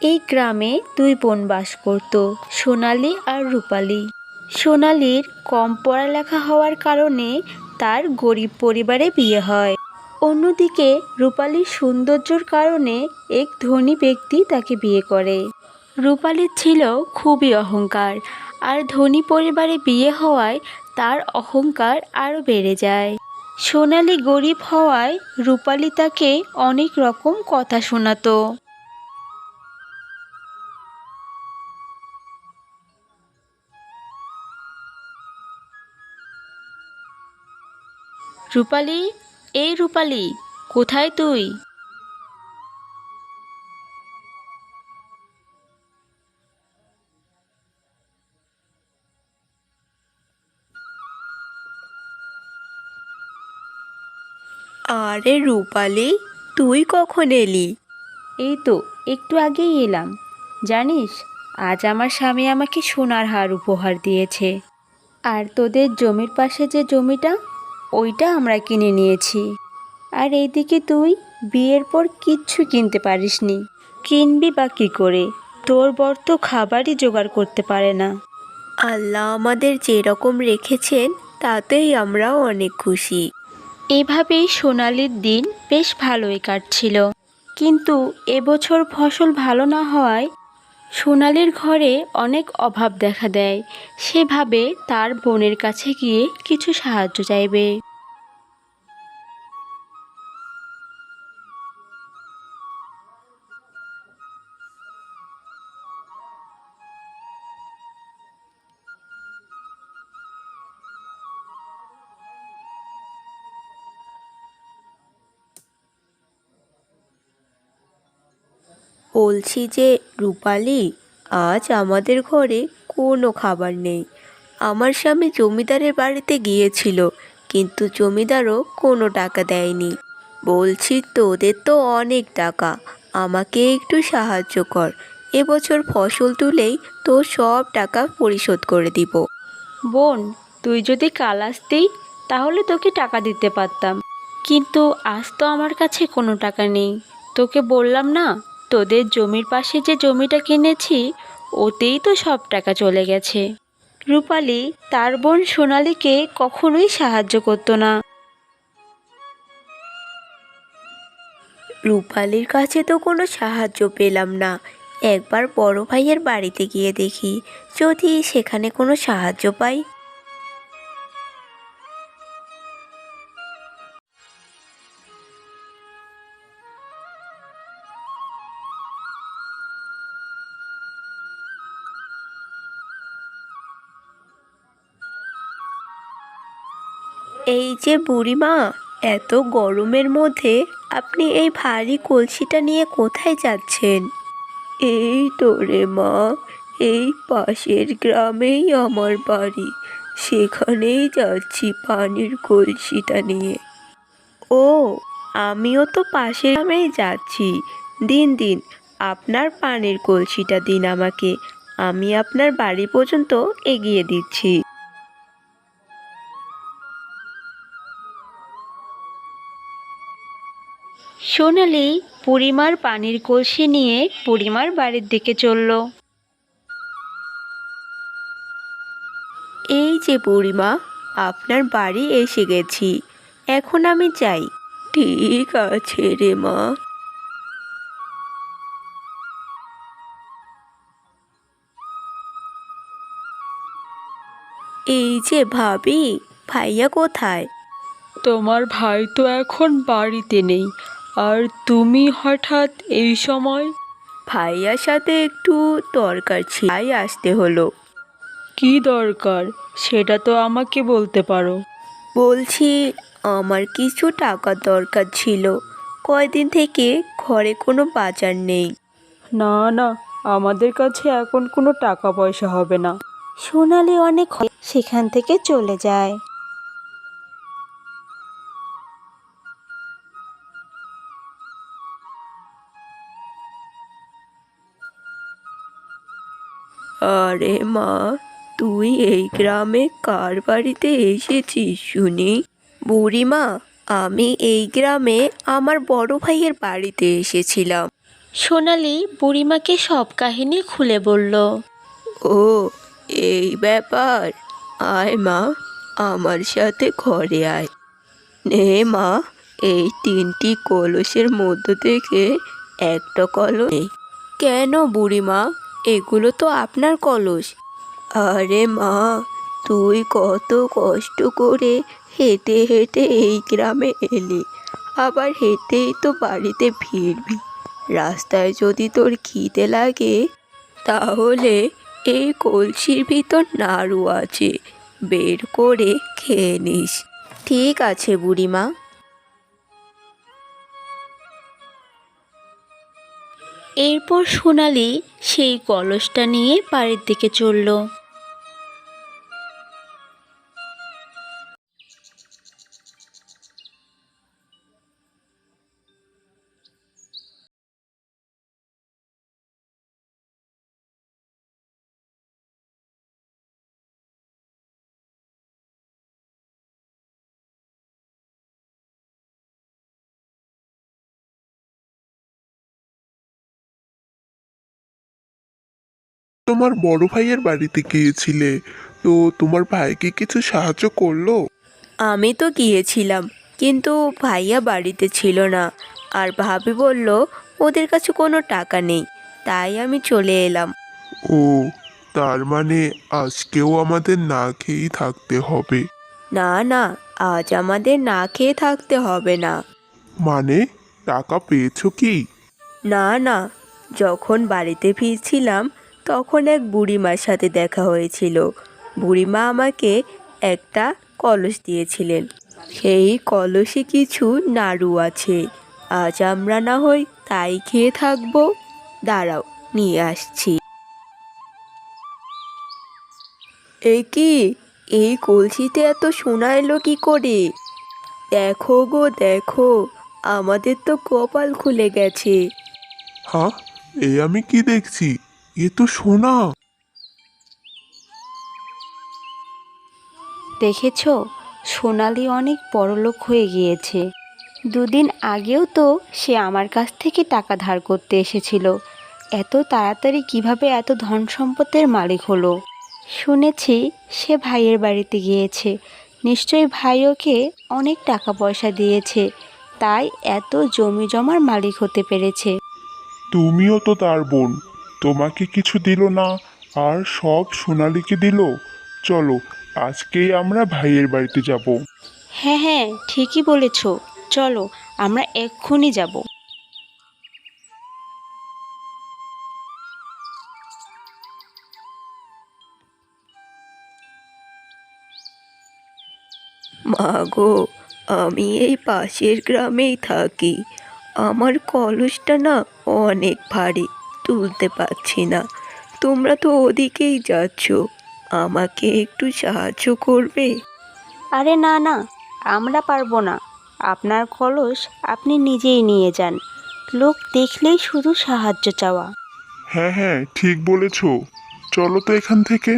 এই গ্রামে দুই বোন বাস করত, সোনালি আর রূপালি। সোনালির কম পড়ালেখা হওয়ার কারণে তার গরিব পরিবারে বিয়ে হয়। অন্যদিকে রূপালির সৌন্দর্যর কারণে এক ধনী ব্যক্তি তাকে বিয়ে করে। রূপালির ছিল খুবই অহংকার, আর ধনী পরিবারে বিয়ে হওয়ায় তার অহংকার আরও বেড়ে যায়। সোনালি গরিব হওয়ায় রূপালি তাকে অনেক রকম কথা শোনাতো। রূপালি এই রূপালি কোথায় তুই? আরে রূপালি তুই কখন এলি? এই তো একটু আগেই এলাম। জানিস আজ আমার স্বামী আমাকে সোনার হার উপহার দিয়েছে। আর তোদের জমির পাশে যে জমিটা ওইটা আমরা কিনে নিয়েছি। আর এইদিকে তুই বিয়ের পর কিচ্ছু কিনতে পারিসনি। কিনবি বা কী করে? তোর বর তো খাবারই জোগাড় করতে পারে না। আল্লাহ আমাদের যেরকম রেখেছেন তাতেই আমরা অনেক খুশি। এভাবেই সোনালির দিন বেশ ভালোই কাটছিল। কিন্তু এবছর ফসল ভালো না হওয়ায় সোনালির ঘরে অনেক অভাব দেখা দেয়। সেভাবে তার বোনের কাছে গিয়ে কিছু সাহায্য চাইবে। বলছি যে রূপালি, আজ আমাদের ঘরে কোনো খাবার নেই। আমার স্বামী জমিদারের বাড়িতে গিয়েছিল, কিন্তু জমিদারও কোনো টাকা দেয়নি। বলছি, তোদের তো অনেক টাকা, আমাকে একটু সাহায্য কর। এবছর ফসল তুলেই তো সব টাকা পরিশোধ করে দিব। বোন, তুই যদি কাল আসতেই তাহলে তোকে টাকা দিতে পারতাম। কিন্তু আজ তো আমার কাছে কোনো টাকা নেই। তোকে বললাম না তোদের জমির পাশে যে জমিটা কিনেছি, ওতেই তো সব টাকা চলে গেছে। রূপালি, তার বোন সোনালিকে কখনোই সাহায্য করতো না। রূপালির কাছে তো কোনো সাহায্য পেলাম না। একবার বড় ভাইয়ের বাড়িতে গিয়ে দেখি, যদি সেখানে কোনো সাহায্য পাই। এই যে বুড়িমা, এত গরমের মধ্যে আপনি এই ভারী কলসিটা নিয়ে কোথায় যাচ্ছেন? এই তো রে মা, এই পাশের গ্রামেই আমার বাড়ি। সেখানেই যাচ্ছি পানির কলসিটা নিয়ে। ও, আমিও তো পাশের গ্রামেই যাচ্ছি। দিন দিন আপনার পানির কলসিটা দিন আমাকে। আমি আপনার বাড়ি পর্যন্ত এগিয়ে দিচ্ছি। সোনালি বুড়িমার পানির কলসি নিয়ে বুড়িমার বাড়ির দিকে চলল। এই যে বুড়িমা আপনার বাড়ি এসে গেছি। এখন আমি চাই ঠিক আছে রে মা। এই যে ভাবি ভাইয়া কোথায়? তোমার ভাই তো এখন বাড়িতে নেই। আর তুমি হঠাৎ এই সময়? ভাইয়ার সাথে একটু দরকার ছিল তাই আসতে হলো। কি দরকার? সেটা তো আমাকে বলতে পারো। বলছি আমার কিছু টাকা দরকার ছিল। কয়দিন থেকে ঘরে কোনো বাজার নেই। না না আমাদের কাছে এখন কোনো টাকা পয়সা হবে না। সোনালি অনেক সেখান থেকে চলে যায়। আরে মা তুই এই গ্রামে কার বাড়িতে এসেছিস শুনি? বুড়িমা আমি এই গ্রামে আমার বড় ভাইয়ের বাড়িতে এসেছিলাম। সোনালি বুড়িমাকে সব কাহিনী খুলে বলল। ও এই ব্যাপার? আয় মা আমার সাথে ঘরে আয়। নে মা এই তিনটি কলসের মধ্য থেকে একটা কলস কেন বুড়িমা? এগুলো তো আপনার কলস। আরে মা, তুই কত কষ্ট করে হেঁটে হেঁটে এই গ্রামে এলি। আবার হেঁটেই তো বাড়িতে ফিরবি। রাস্তায় যদি তোর খিদে লাগে, তাহলে এই কলসির ভিতর নাড়ু আছে। বের করে খেয়ে নিস। ঠিক আছে বুড়িমা। এরপর সোনালি সেই কলসটা নিয়ে বাড়ির দিকে চলল। তোমার বড় ভাইয়ের বাড়িতে গিয়েছিলে। তো তোমার ভাই কি কিছু সাহায্য করল? আমি তো গিয়েছিলাম কিন্তু ভাইয়া বাড়িতে ছিল না। আর ভাবি বলল ওদের কাছে কোনো টাকা নেই তাই আমি চলে এলাম। ও তার মানে আজকেও আমাদের না খেয়েই থাকতে হবে। না না আজ আমাদের না খেয়ে থাকতে হবে না। মানে টাকা পেয়েছ কি? না না যখন বাড়িতে ফিরছিলাম তখন এক বুড়িমার সাথে দেখা হয়েছিল। বুড়িমা আমাকে একটা কলস দিয়েছিলেন। সেই কলসে কিছু নাড়ু আছে। আজ আমরা না হই তাই খেয়ে থাকব। দাঁড়াও, নিয়ে আসছি। এ কি এই কলসিতে এত সোনা এলো কি করে? দেখো গো, দেখো, আমাদের তো কপাল খুলে গেছে। হ্যাঁ এ আমি কি দেখছি? এ তো সোনা। দেখেছ সোনালি অনেক বড়লোক হয়ে গিয়েছে। দুদিন আগেও তো সে আমার কাছ থেকে টাকা ধার করতে এসেছিল। এত তাড়াতাড়ি কীভাবে এত ধন সম্পদের মালিক হলো? শুনেছি সে ভাইয়ের বাড়িতে গিয়েছে। নিশ্চয়ই ভাই ওকে অনেক টাকা পয়সা দিয়েছে। তাই এত জমি জমার মালিক হতে পেরেছে। তুমিও তো তার বোন। তোমাকে কিছু দিল না আর সব সোনালিকে দিল। চলো আজকেই আমরা ভাইয়ের বাড়িতে যাব। হ্যাঁ হ্যাঁ ঠিকই বলেছ। চলো আমরা এক্ষুনি যাব। মা গো আমি এই পাশের গ্রামেই থাকি। আমার কলসটা না অনেক ভারী। তুলতে পারছি না। তোমরা তো ওদিকেই যাচ্ছ। আমাকে একটু সাহায্য করবে? আরে না না আমরা পারব না। আপনার কলস আপনি নিজেই নিয়ে যান। লোক দেখলেই শুধু সাহায্য চাওয়া। হ্যাঁ হ্যাঁ ঠিক বলেছ। চলো তো এখান থেকে।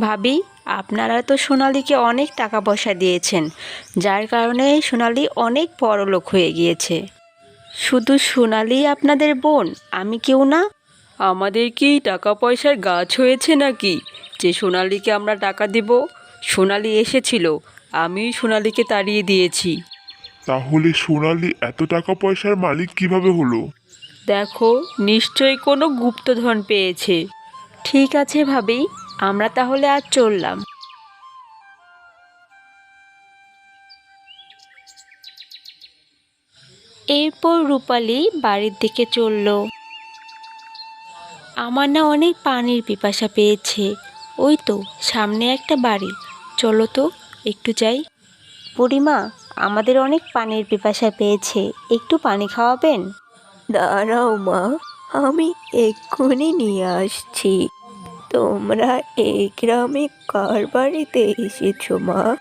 ভাবি আপনারা তো সোনালিকে অনেক টাকা পয়সা দিয়েছেন যার কারণে সোনালি অনেক বড় লোক হয়ে গিয়েছে। শুধু সোনালি আপনাদের বোন আমি কেউ না। আমাদের কি টাকা পয়সার গাছ হয়েছে নাকি? যে সোনালিকে আমরা টাকা দেব সোনালি এসেছিল আমি সোনালিকে তাড়িয়ে দিয়েছি। তাহলে সোনালি এত টাকা পয়সার মালিক কীভাবে হলো? দেখো নিশ্চয়ই কোনো গুপ্তধন পেয়েছে। ঠিক আছে ভাবি। আমরা তাহলে আর চললাম। এরপর রূপালি বাড়ির দিকে চলল। আমার না অনেক পানির পিপাসা পেয়েছে। ওই তো সামনে একটা বাড়ি। চলো তো একটু যাই। বুড়িমা আমাদের অনেক পানির পিপাসা পেয়েছে। একটু পানি খাওয়াবেন? দাঁড়াও মা আমি এক্ষুনি নিয়ে আসছি। তোমরা এই গ্রামে কার বাড়িতে এসেছ মা?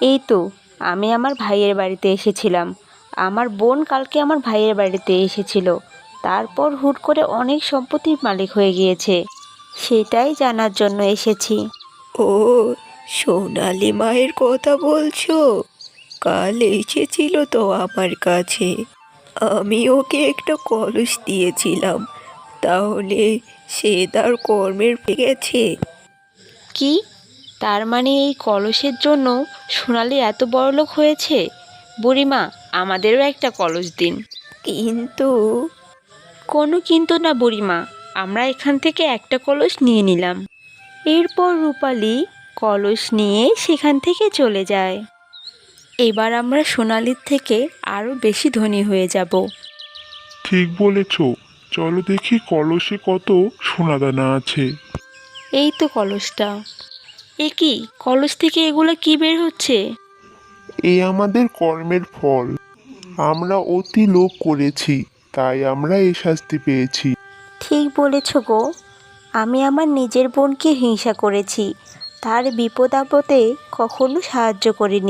এই তো আমি আমার ভাইয়ের বাড়িতে এসেছিলাম। আমার বোন কালকে আমার ভাইয়ের বাড়িতে এসেছিল। তারপর হুট করে অনেক সম্পত্তির মালিক হয়ে গিয়েছে। সেটাই জানার জন্য এসেছি। ও সোনালি মায়ের কথা বলছো? কাল এসেছিল তো আমার কাছে। আমি ওকে একটা কলস দিয়েছিলাম। তাহলে সে তার কর্মের পেয়ে গেছে। কি? তার মানে এই কলসের জন্য সোনালি এত বড়লোক হয়েছে? বুড়িমা আমাদেরও একটা কলস দিন। কিন্তু কোনো কিন্তু না বুড়িমা আমরা এখান থেকে একটা কলস নিয়ে নিলাম। এরপর রূপালি কলস নিয়ে সেখান থেকে চলে যায়। এবার আমরা সোনালির থেকে আরও বেশি ধনী হয়ে যাব। ঠিক বলেছ। চলো দেখি কলসে কত সোনাদানা আছে। এই তো কলসটা। এ কি কলস থেকে এগুলো কি বের হচ্ছে? এই আমাদের কর্মের ফল। আমরা অতি লোভ করেছি তাই আমরা এই শাস্তি পেয়েছি। ঠিক বলেছ গো। আমি আমার নিজের বোনকে হিংসা করেছি। তার বিপদ আপদে কখনো সাহায্য করিনি।